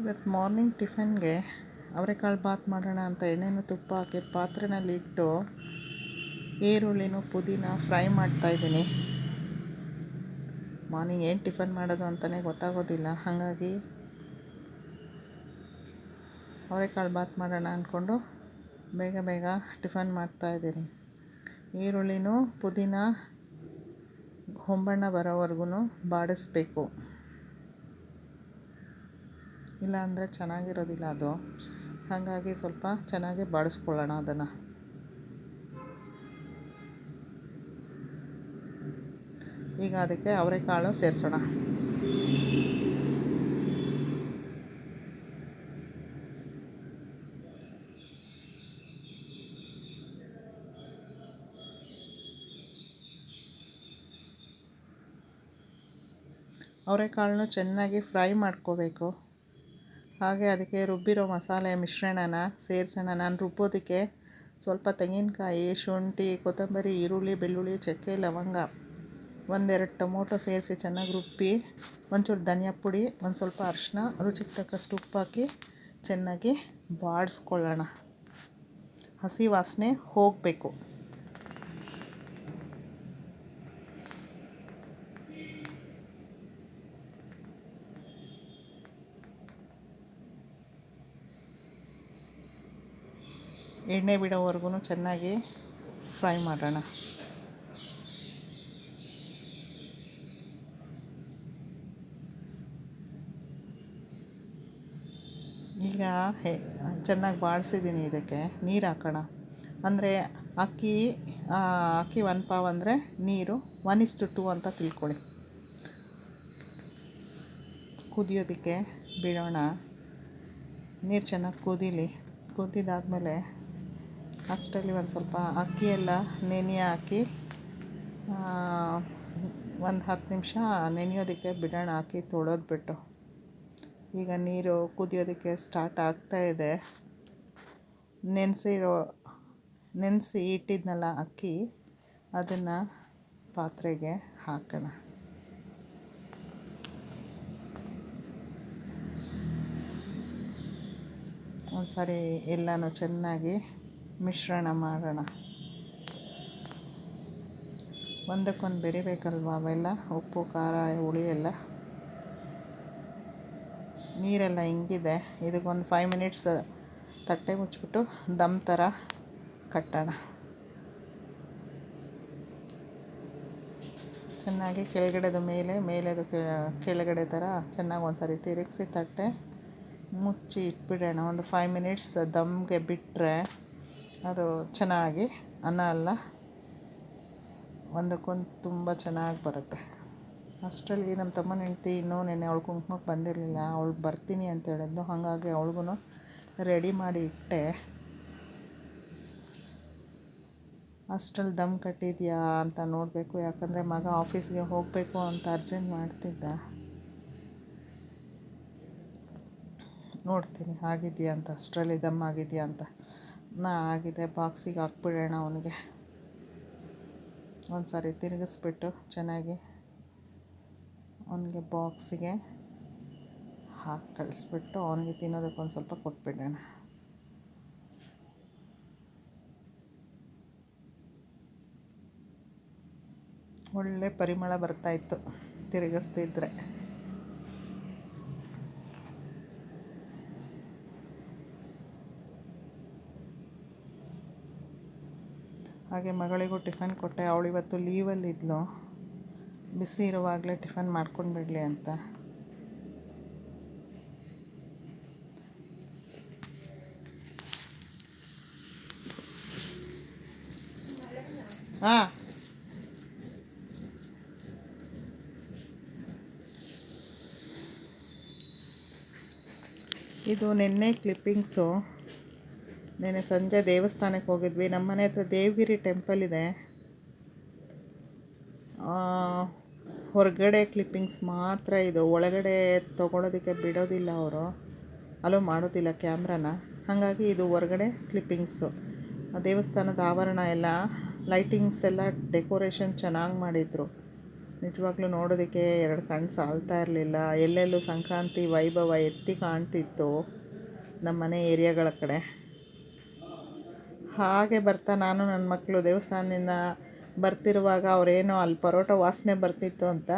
ಇವತ್ತು ಮಾರ್ನಿಂಗ್ ಟಿಫನ್ಗೆ ಅವರೆಕಾಳು ಬಾತ್ ಮಾಡೋಣ ಅಂತ ಎಣ್ಣೆನೂ ತುಪ್ಪ ಹಾಕಿ ಪಾತ್ರೆನಲ್ಲಿ ಇಟ್ಟು ಈರುಳ್ಳಿನೂ ಪುದೀನ ಫ್ರೈ ಮಾಡ್ತಾಯಿದ್ದೀನಿ ಮಾರ್ನಿಂಗ್ ಏನು ಟಿಫನ್ ಮಾಡೋದು ಅಂತಲೇ ಗೊತ್ತಾಗೋದಿಲ್ಲ. ಹಾಗಾಗಿ ಅವರೆಕಾಳು ಬಾತ್ ಮಾಡೋಣ ಅಂದ್ಕೊಂಡು ಬೇಗ ಬೇಗ ಟಿಫನ್ ಮಾಡ್ತಾಯಿದ್ದೀನಿ ಈರುಳ್ಳಿನೂ ಪುದೀನ ಹೊಂಬಣ್ಣ ಬರೋವರೆಗೂ ಬಾಡಿಸ್ಬೇಕು. ಇಲ್ಲ ಅಂದರೆ ಚೆನ್ನಾಗಿರೋದಿಲ್ಲ ಅದು. ಹಾಗಾಗಿ ಸ್ವಲ್ಪ ಚೆನ್ನಾಗಿ ಬಾಡಿಸ್ಕೊಳ್ಳೋಣ ಅದನ್ನು. ಈಗ ಅದಕ್ಕೆ ಅವರೆಕಾಳು ಸೇರಿಸೋಣ. ಅವರೆಕಾಳನ್ನು ಚೆನ್ನಾಗಿ ಫ್ರೈ ಮಾಡ್ಕೋಬೇಕು. ಹಾಗೆ ಅದಕ್ಕೆ ರುಬ್ಬಿರೋ ಮಸಾಲೆ ಮಿಶ್ರಣನ ಸೇರಿಸೋಣ. ನಾನು ರುಬ್ಬೋದಕ್ಕೆ ಸ್ವಲ್ಪ ತೆಂಗಿನಕಾಯಿ, ಶುಂಠಿ, ಕೊತ್ತಂಬರಿ, ಈರುಳ್ಳಿ, ಬೆಳ್ಳುಳ್ಳಿ, ಚಕ್ಕೆ, ಲವಂಗ ಒಂದೆರಡು ಟೊಮೊಟೊ ಸೇರಿಸಿ ಚೆನ್ನಾಗಿ ರುಬ್ಬಿ, ಒಂಚೂರು ಧನಿಯಾ ಪುಡಿ, ಒಂದು ಸ್ವಲ್ಪ ಅರಿಶಿನ ರುಚಿಗೆ ತಕ್ಕಷ್ಟು ಉಪ್ಪು ಹಾಕಿ ಚೆನ್ನಾಗಿ ಬಾಡಿಸ್ಕೊಳ್ಳೋಣ. ಹಸಿ ವಾಸನೆ ಹೋಗಬೇಕು. ಎಣ್ಣೆ ಬಿಡೋವರೆಗೂ ಚೆನ್ನಾಗಿ ಫ್ರೈ ಮಾಡೋಣ. ಈಗ ಚೆನ್ನಾಗಿ ಬಾಡಿಸಿದ್ದೀನಿ ಇದಕ್ಕೆ, ನೀರು ಹಾಕೋಣ. ಅಂದರೆ ಅಕ್ಕಿ ಅಕ್ಕಿ ಒನ್ ಪಾವ್ ಅಂದರೆ ನೀರು, ಒನ್ ಇಸ್ಟು ಟು ಅಂತ ತಿಳ್ಕೊಳ್ಳಿ. ಕುದಿಯೋದಕ್ಕೆ ಬಿಡೋಣ. ನೀರು ಚೆನ್ನಾಗಿ ಕುದೀಲಿ. ಕುದಿದಾದಮೇಲೆ ಅಷ್ಟರಲ್ಲಿ ಒಂದು ಸ್ವಲ್ಪ ಅಕ್ಕಿ ಎಲ್ಲ, ನೆನೆ ಹಾಕಿ ಒಂದು ಹತ್ತು ನಿಮಿಷ ನೆನೆಯೋದಕ್ಕೆ ಬಿಡೋಣ ಹಾಕಿ ತೊಳೆದು ಬಿಟ್ಟು. ಈಗ ನೀರು ಕುದಿಯೋದಕ್ಕೆ ಸ್ಟಾರ್ಟ್ ಆಗ್ತಾ ಇದೆ. ನೆನೆಸಿರೋ, ನೆನೆಸಿ ಇಟ್ಟಿದ್ನಲ್ಲ ಅಕ್ಕಿ, ಅದನ್ನು ಪಾತ್ರೆಗೆ ಹಾಕೋಣ. ಒಂದು ಸಾರಿ ಎಲ್ಲನೂ ಚೆನ್ನಾಗಿ ಮಿಶ್ರಣ ಮಾಡೋಣ. ಒಂದಕ್ಕೊಂದು ಬೆರಿಬೇಕಲ್ವ ಅವೆಲ್ಲ? ಉಪ್ಪು, ಖಾರ, ಹುಳಿ ಎಲ್ಲ. ನೀರೆಲ್ಲ ಹಿಂಗಿದೆ. ಇದಕ್ಕೊಂದು ಫೈವ್ ಮಿನಿಟ್ಸ್ ತಟ್ಟೆ ಮುಚ್ಚಿಬಿಟ್ಟು ದಮ್ ಥರ ಕಟ್ಟೋಣ. ಚೆನ್ನಾಗಿ ಕೆಳಗಡೆದು ಮೇಲೆ, ಮೇಲೆದು ಕೆಳಗಡೆ ಥರ ಚೆನ್ನಾಗಿ ಒಂದು ಸಾರಿ ತಿರುಗಿಸಿ ತಟ್ಟೆ ಮುಚ್ಚಿ ಇಟ್ಬಿಡೋಣ. ಒಂದು ಫೈವ್ ಮಿನಿಟ್ಸ್ ದಮ್ಗೆ ಬಿಟ್ಟರೆ ಅದು ಚೆನ್ನಾಗಿ ಅನ್ನ ಅಲ್ಲ ಒಂದಕ್ಕೊಂದು ತುಂಬ ಚೆನ್ನಾಗಿ ಬರುತ್ತೆ. ಅಷ್ಟರಲ್ಲಿ ನಮ್ಮ ತಮ್ಮನ ಹೆಂಡ್ತಿ ಇನ್ನೂ ನೆನೆ ಅವಳು ಕುಂಕುಮಕ್ಕೆ ಬಂದಿರಲಿಲ್ಲ. ಅವಳು ಬರ್ತೀನಿ ಅಂತ ಹೇಳಿದ್ದು ಹಾಗಾಗಿ ಅವಳಿಗೂ ರೆಡಿ ಮಾಡಿ ಇಟ್ಟೆ. ಅಷ್ಟರಲ್ಲಿ ದಮ್ ಕಟ್ಟಿದ್ಯಾ ಅಂತ ನೋಡಬೇಕು. ಯಾಕಂದರೆ ಮಗ ಆಫೀಸ್ಗೆ ಹೋಗಬೇಕು ಅಂತ ಅರ್ಜೆಂಟ್ ಮಾಡ್ತಿದ್ದ. ನೋಡ್ತೀನಿ. ಆಗಿದೆಯಾ ಅಂತ, ಅಷ್ಟರಲ್ಲಿ ದಮ್ ಆಗಿದೆಯಾ ಅಂತ. ನಾ ಆಗಿದೆ, ಬಾಕ್ಸಿಗೆ ಹಾಕ್ಬಿಡೋಣ ಅವನಿಗೆ. ಒಂದು ಸಾರಿ ತಿರುಗಿಸ್ಬಿಟ್ಟು ಚೆನ್ನಾಗಿ ಅವನಿಗೆ ಬಾಕ್ಸಿಗೆ ಹಾಕಿ ಕಳಿಸ್ಬಿಟ್ಟು ಅವನಿಗೆ ತಿನ್ನೋದಕ್ಕೊಂದು ಸ್ವಲ್ಪ ಕೊಟ್ಬಿಡೋಣ. ಒಳ್ಳೆ ಪರಿಮಳ ಬರ್ತಾಯಿತ್ತು ತಿರುಗಿಸ್ತಿದ್ರೆ. ಹಾಗೆ ಮಗಳಿಗೂ ಟಿಫನ್ ಕೊಟ್ಟೆ. ಅವಳು ಇವತ್ತು ಲೀವಲ್ಲಿದ್ಲು ಬಿಸಿ ಇರುವಾಗಲೇ ಟಿಫನ್ ಮಾಡ್ಕೊಂಡು ಬಿಡಲಿ ಅಂತ. ಹಾಂ. ಇದು ನಿನ್ನೆ ಕ್ಲಿಪ್ಪಿಂಗ್ಸು ನೆನ್ನೆ ಸಂಜೆ ದೇವಸ್ಥಾನಕ್ಕೆ ಹೋಗಿದ್ವಿ. ನಮ್ಮ ಮನೆ ಹತ್ರ ದೇವಗಿರಿ ಟೆಂಪಲ್ ಇದೆ. ಹೊರಗಡೆ ಕ್ಲಿಪ್ಪಿಂಗ್ಸ್ ಮಾತ್ರ ಇದು. ಒಳಗಡೆ ತೊಗೊಳೋದಕ್ಕೆ ಬಿಡೋದಿಲ್ಲ ಅವರು. ಅಲೋ, ಮಾಡೋದಿಲ್ಲ ಕ್ಯಾಮ್ರಾನ. ಹಾಗಾಗಿ ಇದು ಹೊರಗಡೆ ಕ್ಲಿಪ್ಪಿಂಗ್ಸು ದೇವಸ್ಥಾನದ ಆವರಣ ಎಲ್ಲ ಲೈಟಿಂಗ್ಸ್ ಎಲ್ಲ ಡೆಕೋರೇಷನ್ ಚೆನ್ನಾಗಿ ಮಾಡಿದರು. ನಿಜವಾಗ್ಲೂ ನೋಡೋದಕ್ಕೆ ಎರಡು ಕಣ್ಣು ಸಾಲ್ತಾ ಇರಲಿಲ್ಲ. ಎಲ್ಲೆಲ್ಲೂ ಸಂಕ್ರಾಂತಿ ವೈಭವ ಎತ್ತಿ ಕಾಣ್ತಿತ್ತು ನಮ್ಮ ಮನೆ ಏರಿಯಾಗಳ ಕಡೆ. ಹಾಗೆ ಬರ್ತಾ ನಾನು ನನ್ನ ಮಕ್ಕಳು ದೇವಸ್ಥಾನದಿಂದ ಬರ್ತಿರುವಾಗ ಅವರೇನೋ ಅಲ್ಲಿ ಪರೋಟ ವಾಸನೆ ಬರ್ತಿತ್ತು ಅಂತ.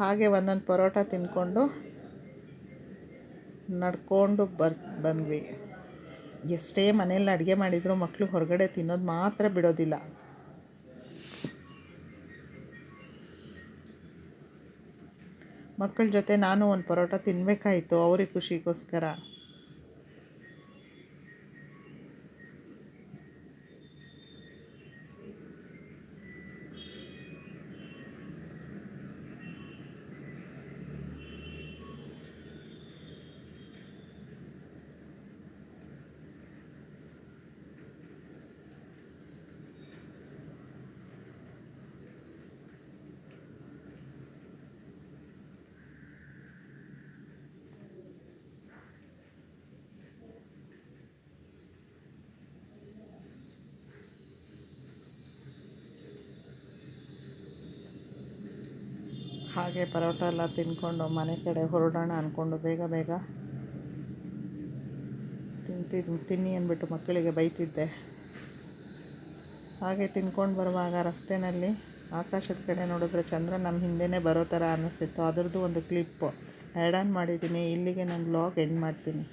ಹಾಗೆ ಒಂದೊಂದು ಪರೋಟ ತಿಂದ್ಕೊಂಡು ನಡ್ಕೊಂಡು ಬರ್, ಬಂದ್ವಿ. ಎಷ್ಟೇ ಮನೆಯಲ್ಲಿ ಅಡುಗೆ ಮಾಡಿದರೂ ಮಕ್ಕಳು ಹೊರಗಡೆ ತಿನ್ನೋದು ಮಾತ್ರ ಬಿಡೋದಿಲ್ಲ. ಮಕ್ಕಳ ಜೊತೆ ನಾನು ಒಂದು ಪರೋಟ ತಿನ್ನಬೇಕಾಯಿತು ಅವ್ರಿಗೆ ಖುಷಿಗೋಸ್ಕರ. ಹಾಗೆ ಪರೋಟ ಎಲ್ಲ ತಿಂದ್ಕೊಂಡು ಮನೆ ಕಡೆ ಹೊರಡೋಣ ಅಂದ್ಕೊಂಡು ಬೇಗ ಬೇಗ ತಿಂತೀನಿ ತಿನ್ನಿ ಅಂದ್ಬಿಟ್ಟು ಮಕ್ಕಳಿಗೆ ಬೈತಿದ್ದೆ. ಹಾಗೆ ತಿನ್ಕೊಂಡು ಬರುವಾಗ ರಸ್ತೆಯಲ್ಲಿ ಆಕಾಶದ ಕಡೆ ನೋಡಿದ್ರೆ ಚಂದ್ರ ನಮ್ಮ ಹಿಂದೆನೇ ಬರೋ ಥರ ಅನ್ನಿಸ್ತಿತ್ತು ಅದರದ್ದು ಒಂದು ಕ್ಲಿಪ್ಪು ಆ್ಯಡ್ ಆನ್ ಮಾಡಿದ್ದೀನಿ ಇಲ್ಲಿಗೆ ನಾನು ಬ್ಲಾಗ್ ಎಂಡ್ ಮಾಡ್ತೀನಿ.